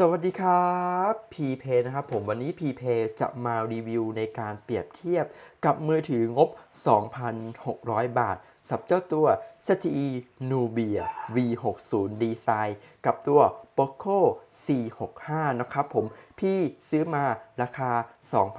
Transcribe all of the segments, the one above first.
สวัสดีครับพีเพนะครับผมวันนี้พีเพจะมารีวิวในการเปรียบเทียบกับมือถืองบ 2,600 บาท สับเจ้าตัว ZTE Nubia V60 Design กับตัว Poco C65 นะครับผม พี่ซื้อมาราคา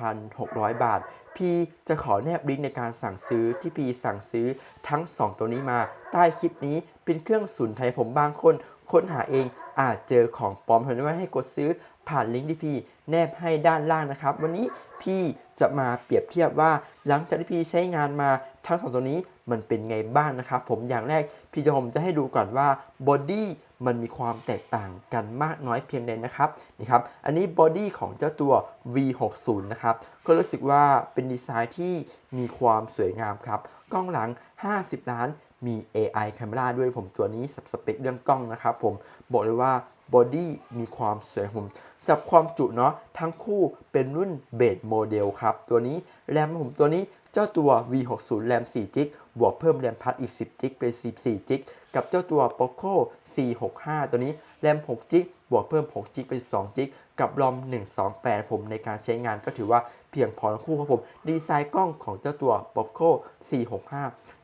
2,600 บาท พี่จะขอแนบลิงก์ในการสั่งซื้อที่พี่สั่งซื้อทั้ง 2 ตัวนี้มาใต้คลิปนี้เป็นเครื่องสุนไทยผมบางคน ค้นหาเองอาจเจอของปลอมเห็นว่าให้กดซื้อผ่านลิงก์ที่พี่แนบให้ด้านล่างนะครับ วันนี้พี่จะมาเปรียบเทียบว่าหลังจากที่พี่ใช้งานมาทั้งสองตัวนี้มันเป็นไงบ้างนะครับ ผมอย่างแรกพี่จะผมจะให้ดูก่อนว่าบอดี้มันมีความแตกต่างกันมากน้อยเพียงใดนะครับนี่ครับ อันนี้บอดี้ของเจ้าตัว V60 นะครับ ก็รู้สึกว่าเป็นดีไซน์ที่มีความสวยงามครับ กล้องหลัง 50 ล้าน มี AI Camera ด้วยผมตัวนี้สับสเปคเรื่องกล้องนะครับผมบอกเลยว่าบอดี้มีความสวยผมสับความจุเนาะทั้งคู่เป็นรุ่นเบสโมเดลครับ ตัวนี้แรมผมตัวนี้เจ้าตัว V60 แรม4จิกบวกเพิ่มแรมพัดอีก 10จิกเป็น 14จิกกับเจ้าตัว Poco C65 ตัวนี้แรม6จิกบวกเพิ่ม6จิกเป็น12จิก กับรอม128 ผมในการใช้งานก็ถือว่าเพียงพอทั้งคู่ครับผม ดีไซน์กล้องของเจ้าตัว Poco C65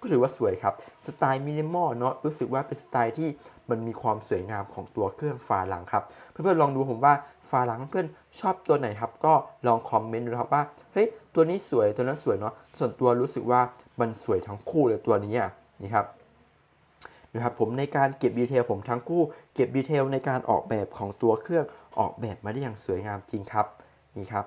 ก็ถือว่าสวยครับ สไตล์มินิมอลเนาะรู้สึกว่าเป็นสไตล์ที่มันมีความสวยงามของตัวเครื่องฝาหลังครับ เพื่อนๆลองดูผมว่าฝาหลังเพื่อนชอบตัวไหนครับ ก็ลองคอมเมนต์ดูนะครับว่าเฮ้ยตัวนี้สวยตัวนั้นสวยเนาะส่วนตัวรู้สึกว่ามันสวยทั้งคู่เลยตัวนี้อะนี่ครับนะครับผมในการเก็บดีเทลผมทั้งคู่เก็บดีเทลในการออกแบบของตัวเครื่อง ออกแบบมาได้อย่างสวยงามจริงครับนี่ครับ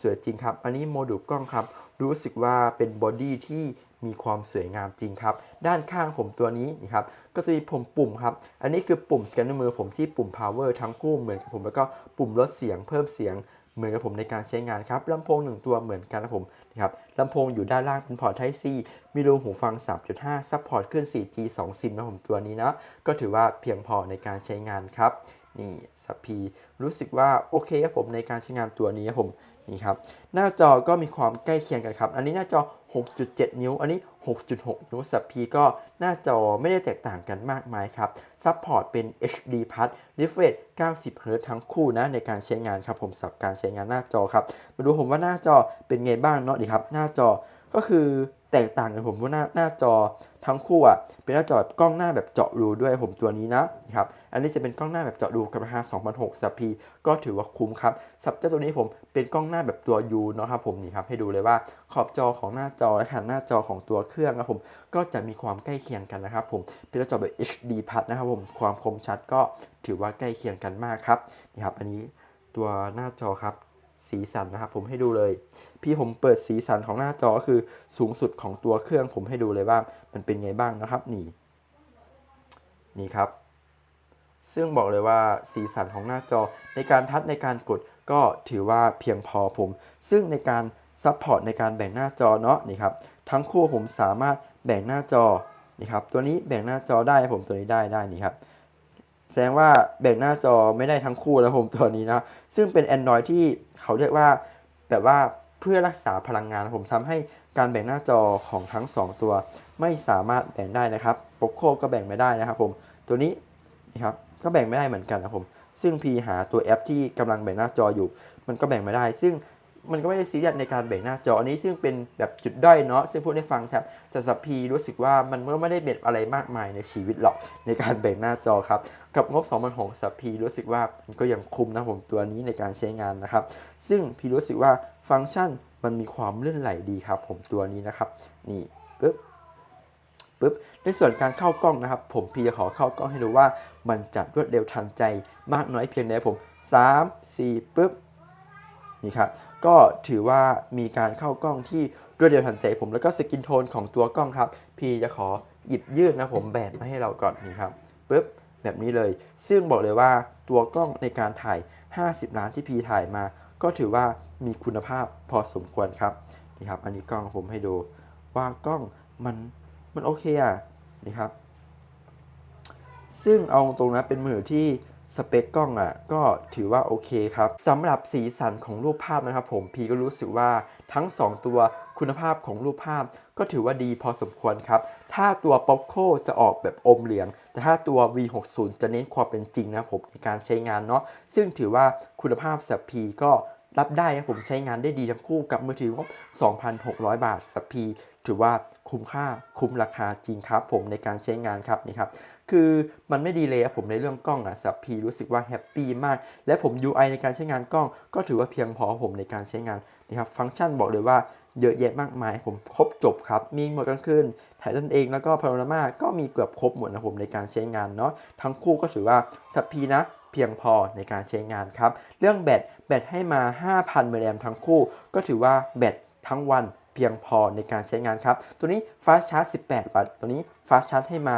สวยจริงครับ อันนี้โมดูลกล้องครับ รู้สึกว่าเป็นบอดี้ที่มีความสวยงามจริงครับ ด้านข้างผมตัวนี้นะครับ ก็จะมีผมปุ่มครับ อันนี้คือปุ่มสแกนนิ้วมือผมที่ปุ่ม power ทั้งคู่เหมือนกับผม แล้วก็ปุ่มลดเสียงเพิ่มเสียงเหมือนกับผมในการใช้งานครับลำโพงหนึ่งตัวเหมือนกันนะผมนะครับลำโพงอยู่ด้านล่างเป็นพอร์ต Type C มีรูหูฟัง 3.5 ซัพพอร์ตขึ้น 4G 2ซิมนะผมตัวนี้นะ ก็ถือว่าเพียงพอในการใช้งานครับ นี่สัพพีรู้สึกว่าโอเคครับผมในการใช้งานตัวนี้ครับผมนี่ครับหน้าจอก็มีความใกล้เคียงกันครับ อันนี้หน้าจอ 6.7 นิ้ว อันนี้ 6.6 นิ้วสัพพีก็หน้าจอไม่ได้แตกต่างกันมากมายครับซัพพอร์ตเป็น HD Plus Refresh 90 Hz ทั้งคู่นะในการใช้งานครับผมสำหรับการใช้งานหน้าจอครับ มาดูผมว่าหน้าจอเป็นไงบ้างเนาะดีครับ หน้าจอก็คือ แตกต่างกันผมว่าหน้าหน้าจอทั้งคู่อะเป็นหน้าจอแบบกล้องหน้าแบบเจาะรูด้วยผมตัวนี้นะครับอันนี้จะเป็นกล้องหน้าแบบเจาะรูกับราคา2006สัพพีก็ถือว่าคุ้มครับสับเจ้าตัวนี้ผมเป็นกล้องหน้าแบบตัว U เนาะครับผมนี่ครับให้ดูเลยว่าขอบจอของหน้าจอและขนาดหน้าจอของตัวเครื่องครับผมก็จะมีความใกล้เคียงกันนะครับผมเป็นหน้าจอแบบ HD Plus นะครับผมความคมชัดก็ถือว่าใกล้เคียงกันมากครับนี่ครับอันนี้ตัวหน้าจอครับ สีสันนะครับผมให้ดูเลย พี่ผมเปิดสีสันของหน้าจอก็คือสูงสุดของตัวเครื่องผมให้ดูเลยว่ามันเป็นไงบ้างนะครับนี่ นี่ครับ ซึ่งบอกเลยว่าสีสันของหน้าจอในการทัชในการกดก็ถือว่าเพียงพอผม ซึ่งในการซัพพอร์ตในการแบ่งหน้าจอเนาะนี่ครับทั้งคู่ผมสามารถแบ่งหน้าจอนี่ครับตัวนี้แบ่งหน้าจอได้ผมตัวนี้ได้ได้นี่ครับแสดงว่าแบ่งหน้าจอไม่ได้ทั้งคู่แล้วผมตัวนี้นะซึ่งเป็น Android ที่ เขาเรียกว่าแบบว่าเพื่อรักษาพลังงานผมทำให้การแบ่งหน้าจอของทั้ง 2 ตัว ไม่สามารถแบ่งได้นะครับปกโคก็แบ่งไม่ได้นะครับผมตัวนี้นะครับก็แบ่งไม่ได้เหมือนกันนะครับผมซึ่งพีหาตัวแอปที่กำลังแบ่งหน้าจออยู่ มันก็แบ่งไม่ได้ ซึ่ง มันก็ไม่ได้ซีเรียสในการแบ่งหน้าจออันนี้ซึ่งเป็นแบบจุดด้อยเนาะซึ่งพูดให้ฟังครับแต่สับพีรู้สึกว่ามันก็ไม่ได้เบ็ดอะไรมากมายในชีวิตหรอกในการแบ่งหน้าจอครับ กับงบ2 0 0 6สัพีรู้สึกว่ามันก็ยังคุ้มนะผมตัวนี้ในการใช้งานนะครับ ซึ่งพีรู้สึกว่าฟังก์ชันมันมีความเลื่อนไหลดีครับ ผมตัวนี้นะครับ นี่ปึ๊บปึ๊บในส่วนการเข้ากล้องนะครับ ผมพีจะขอเข้ากล้องให้ดูว่ามันจัดรวดเร็วทันใจมากน้อยเพียงใดผม 3 4ปึ๊บ นี่ครับก็ถือว่ามีการเข้ากล้องที่รวดเร็วทันใจผมแล้วก็สกินโทนของตัวกล้องครับ พีจะขอหยิบยื่นนะผมแบนมาให้เราก่อนนี่ครับปึ๊บแบบนี้เลย ซึ่งบอกเลยว่าตัวกล้องในการถ่าย 50 ล้านที่พีถ่ายมา ก็ถือว่ามีคุณภาพพอสมควรครับนี่ครับ อันนี้กล้องผมให้ดูว่ากล้องมันมันโอเคอะนี่ครับ ซึ่งเอาตรงนะเป็นมือที่ สเปคกล้องอะก็ถือว่าโอเคครับสำหรับสีสันของรูปภาพนะครับผมพีก็รู้สึกว่าทั้ง 2 ตัวคุณภาพของรูปภาพก็ถือว่าดีพอสมควรครับ ถ้าตัว Poco จะออกแบบอมเหลือง แต่ถ้าตัว V60 จะเน้นความเป็นจริงนะครับผมในการใช้งานเนาะ ซึ่งถือว่าคุณภาพสัพพีก็รับได้ครับผมใช้งานได้ดีทั้งคู่กับมือถืองบ2,600 บาทสัพพีถือว่าคุ้มค่าคุ้มราคาจริงครับผมในการใช้งานครับนี่ครับ คือมันไม่ดีเลยผมในเรื่องกล้องอะสับพีรู้สึกว่าแฮปปี้มาก และผม UI ในการใช้งานกล้อง ก็ถือว่าเพียงพอผมในการใช้งานนะครับฟังก์ชันบอกเลยว่าเยอะแยะมากมาย ผมครบจบครับ มีหมดกลางคืนถ่ายตนเองแล้วก็พารามาก็มีเกือบครบหมดนะผมในการใช้งานเนาะทั้งคู่ก็ถือว่าสับพีนะเพียงพอในการใช้งานครับ เรื่องแบตแบตให้มา 5,000มิลลิแอมทั้งคู่ ก็ถือว่าแบตทั้งวัน เพียงพอในการใช้งานครับ ตัวนี้ฟ้าชาร์จ 18 วัตต์ ตัวนี้ฟ้าชาร์จให้มา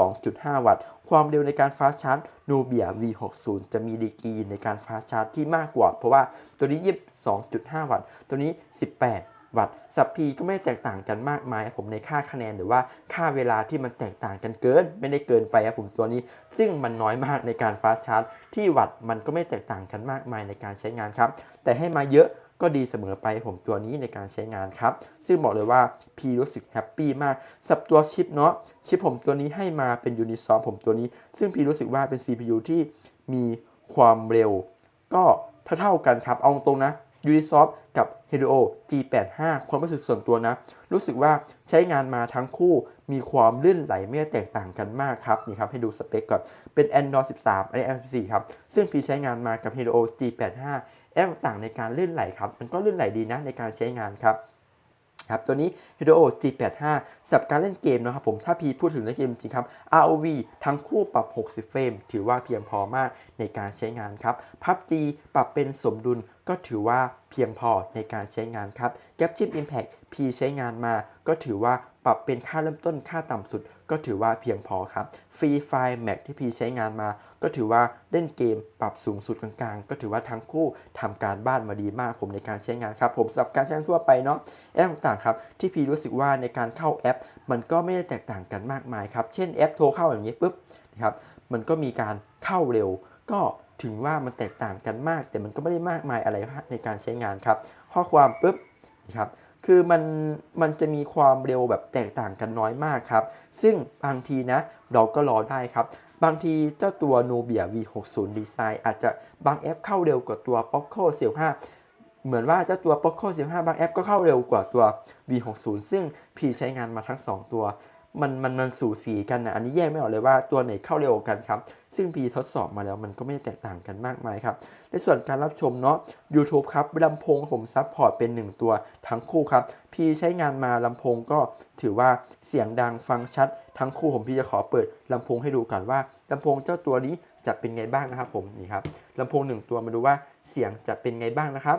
22.5 วัตต์ ความเร็วในการฟ้าชาร์จ Nubia V60 จะมีดีกรีในการฟ้าชาร์จที่มากกว่า เพราะว่าตัวนี้ 22.5 วัตต์ ตัวนี้ 18 วัตต์ สับพีก็ไม่แตกต่างกันมากมายผมในค่าคะแนนหรือว่าค่าเวลาที่มันแตกต่างกันเกิน ไม่ได้เกินไปครับผมตัวนี้ ซึ่งมันน้อยมากในการฟ้าชาร์จที่วัตต์มันก็ไม่แตกต่างกันมากมายในการใช้งานครับ แต่ให้มาเยอะ ก็ดีเสมอไปผมตัวนี้ในการใช้งานครับ ซึ่งบอกเลยว่าพีรู้สึกแฮปปี้มากสับตัวชิปเนาะชิปผมตัวนี้ให้มาเป็นยูนิซอมผมตัวนี้ ซึ่งพีรู้สึกว่าเป็น CPU ที่มีความเร็ว ก็เท่าๆกันครับ เอาตรงนะ Unisoft กับ Helio G85 ความรู้สึกส่วนตัวนะ รู้สึกว่าใช้งานมาทั้งคู่มีความลื่นไหลไม่แตกต่างกันมากครับ นี่ครับ ให้ดูสเปคก่อน เป็น Android 13 อันนี้ Android 14 ครับ ซึ่งพีใช้งานมากับ Helio G85 แอปต่างในการลื่นไหลครับ มันก็ลื่นไหลดีนะในการใช้งานครับครับตัวนี้ Hero G85 สำหรับการเล่นเกมนะครับผมถ้าพีพูดถึงเล่นเกมจริงครับ ROV ทั้งคู่ปรับ 60 เฟรมถือว่าเพียงพอมากในการใช้งานครับ PUBG ปรับเป็นสมดุลก็ถือว่าเพียงพอในการใช้งานครับ Gapchip Impact พีใช้งานมา ก็ถือว่าปรับเป็นค่าเริ่มต้นค่าต่ำสุด ก็ถือว่าเพียงพอครับ Free Fire Max ที่พีใช้งานมา ก็ถือว่าเล่นเกมปรับสูงสุดกลางๆ ก็ถือว่าทั้งคู่ทำการบ้านมาดีมากผมในการใช้งานครับผมสำหรับการใช้งานทั่วไปเนาะแอปต่างๆครับที่พีรู้สึกว่าในการเข้าแอป มันก็ไม่ได้แตกต่างกันมากมายครับ เช่นแอปโทรเข้าอย่างนี้ปุ๊บนะครับมันก็มีการเข้าเร็ว ก็ถึงว่ามันแตกต่างกันมาก แต่มันก็ไม่ได้มากมายอะไรในการใช้งานครับ ข้อความปุ๊บนะครับคือมันมันจะมีความเร็วแบบแตกต่างกันน้อยมากครับ ซึ่งบางทีนะเราก็รอได้ครับ บางทีเจ้าตัว Nubia V60 Design อาจจะบางแอปเข้าเร็วกว่าตัว Poco C5 เหมือนว่าเจ้าตัว Poco C5 บางแอปก็เข้าเร็วกว่าตัว V60 ซึ่งพี่ใช้งานมาทั้ง 2 ตัว มันมันมันสูสีกันนะอันนี้แยกไม่ออกเลยว่าตัวไหนเข้าเร็วกันครับ ซึ่งพีทดสอบมาแล้วมันก็ไม่แตกต่างกันมากมายครับ ในส่วนการรับชมเนาะ YouTube ครับลำโพงผมซับพอร์ตเป็น 1 ตัวทั้งคู่ครับ พีใช้งานมาลำโพงก็ถือว่าเสียงดังฟังชัด ทั้งคู่ผมพี่จะขอเปิดลำโพงให้ดูก่อนว่าลำโพงเจ้าตัวนี้จะเป็นไงบ้างนะครับผมนี่ครับลำโพงหนึ่งตัวมาดูว่าเสียงจะเป็นไงบ้างนะครับ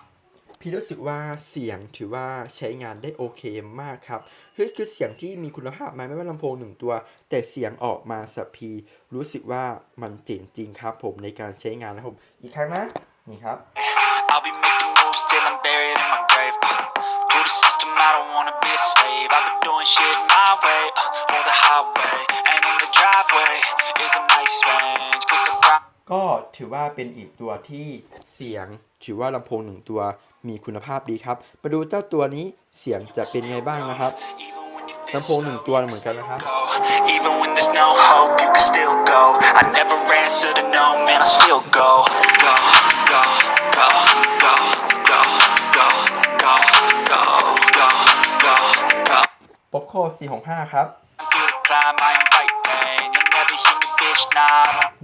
พี่รู้สึกว่าเสียงถือว่าใช้งานได้โอเคมากครับเฮ้ยคือเสียงที่มีคุณภาพมาไม่ว่าลำโพงหนึ่งตัว แต่เสียงออกมาสับพี รู้สึกว่ามันเจ๋งจริงครับ ผมในการใช้งานนะครับผมอีกครั้งนะนี่ครับ I'll be making moves till I'm buried in my grave. Uh, to the system, I don't wanna be a slave. I've been doing shit my way, uh, or the highway. And in the driveway is a nice range. Cause I'm proud. ก็ถือว่าเป็นอีกตัวที่เสียงถือว่าลำโพงหนึ่งตัว มีคุณภาพดีครับ มาดูเจ้าตัวนี้เสียงจะเป็นไงบ้างนะครับ Even when you feel ลำโพงหนึ่งตัวเหมือนกันนะครับ go. Even when there's no hope, you can still go. I never answer to no, man, I still go. Go, go, go, go, go, go, go, go, go, go, go. ป๊อปโค465 ครับ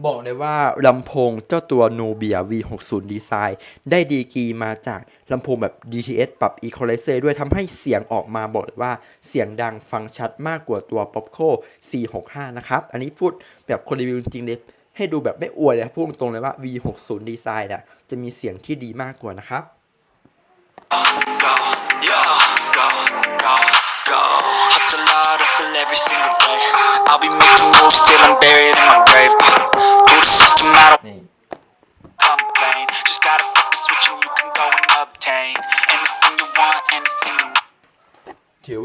บอกเลยว่าลำโพงเจ้าตัว Nubia V60 Design ได้ดีกรีมาจากลำโพงแบบ DTS ปรับ Equalizer ด้วยทำให้เสียงออกมาบอกเลยว่าเสียงดังฟังชัดมากกว่าตัว Popco 465 นะครับ อันนี้พูดแบบคนรีวิวจริงเลยให้ดูแบบไม่อวยเลยพูดตรงเลยว่า V60 Design น่ะจะมีเสียงที่ดีมากกว่านะครับ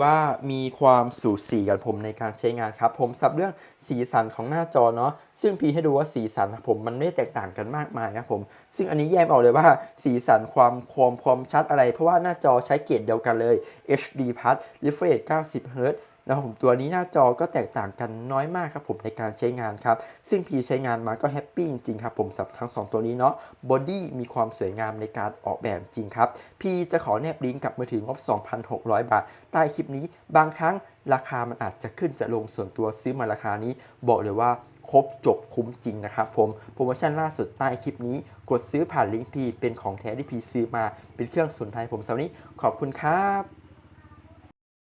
ว่ามีความสูสีกับผมในการใช้งานครับ ผมสับเรื่องสีสันของหน้าจอเนาะซึ่งพีให้ดูว่าสีสันผมมันไม่แตกต่างกันมากมายครับผม ซึ่งอันนี้แยกออกเลยว่าสีสันความความความชัดอะไร เพราะว่าหน้าจอใช้เกรดเดียวกันเลย HD Plus Refresh 90 Hz นะครับผมตัวนี้หน้าจอก็แตกต่างกันน้อยมากครับผมในการใช้งานครับ ซึ่งพีใช้งานมาก็แฮปปี้จริงครับผมสำหรับทั้งสองตัวนี้เนาะบอดี้มีความสวยงามในการออกแบบจริงครับ พีจะขอแนบลิงก์กับมือถืองบ 2,600 บาท ใต้คลิปนี้บางครั้งราคามันอาจจะขึ้นจะลงส่วนตัวซื้อมาราคานี้ บอกเลยว่าครบจบคุ้มจริงนะครับผมโปรโมชั่นล่าสุดใต้คลิปนี้ กดซื้อผ่านลิงก์พีเป็นของแท้ที่พีซื้อมาเป็นเครื่องสนไทยผมสำหรับนี้ขอบคุณครับ